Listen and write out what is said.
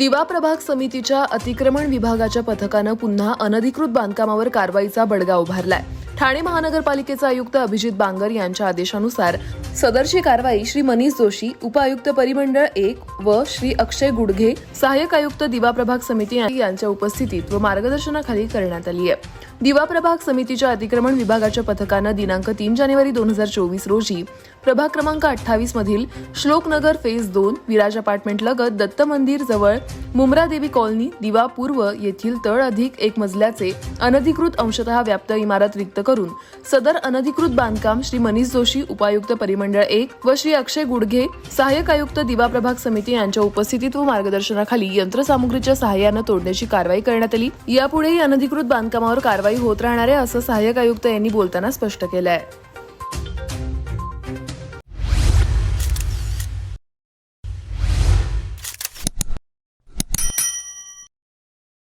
दिवा प्रभाग समितीच्या अतिक्रमण विभागाच्या पथकानं पुन्हा अनधिकृत बांधकामावर कारवाईचा बडगा उभारलाय. ठाणे महानगरपालिकेचे आयुक्त अभिजित बांगर यांच्या आदेशानुसार सदरची कारवाई श्री मनीष जोशी उपआयुक्त परिमंडळ एक व श्री अक्षय गुडघे सहाय्यक आयुक्त दिवा प्रभाग समिती यांच्या उपस्थितीत व मार्गदर्शनाखाली करण्यात आली आहे. दिवा प्रभाग समितीच्या अतिक्रमण विभागाच्या पथकानं दिनांक तीन जानेवारी दोन हजार चोवीस रोजी प्रभाग क्रमांक अठ्ठावीस मधील श्लोकनगर फेज दोन विराज अपार्टमेंट लगत दत्त मंदिर जवळ मुमरा देवी कॉलनी दिवा पूर्व येथील तळ अधिक एक मजल्याचे अनधिकृत अंशतः व्याप्त इमारत रिक्त करून सदर अनधिकृत बांधकाम श्री मनीष जोशी उपायुक्त परिमंडळ एक व श्री अक्षय गुडघे सहाय्यक आयुक्त दिवा प्रभाग समिती यांच्या उपस्थितीत व मार्गदर्शनाखाली यंत्रसामुग्रीच्या सहाय्यानं तोडण्याची कारवाई करण्यात आली. यापुढेही अनधिकृत बांधकामावर कारवाई कारवाई होत राहणार आहे असं सहाय्यक आयुक्त यांनी बोलताना स्पष्ट केलं आहे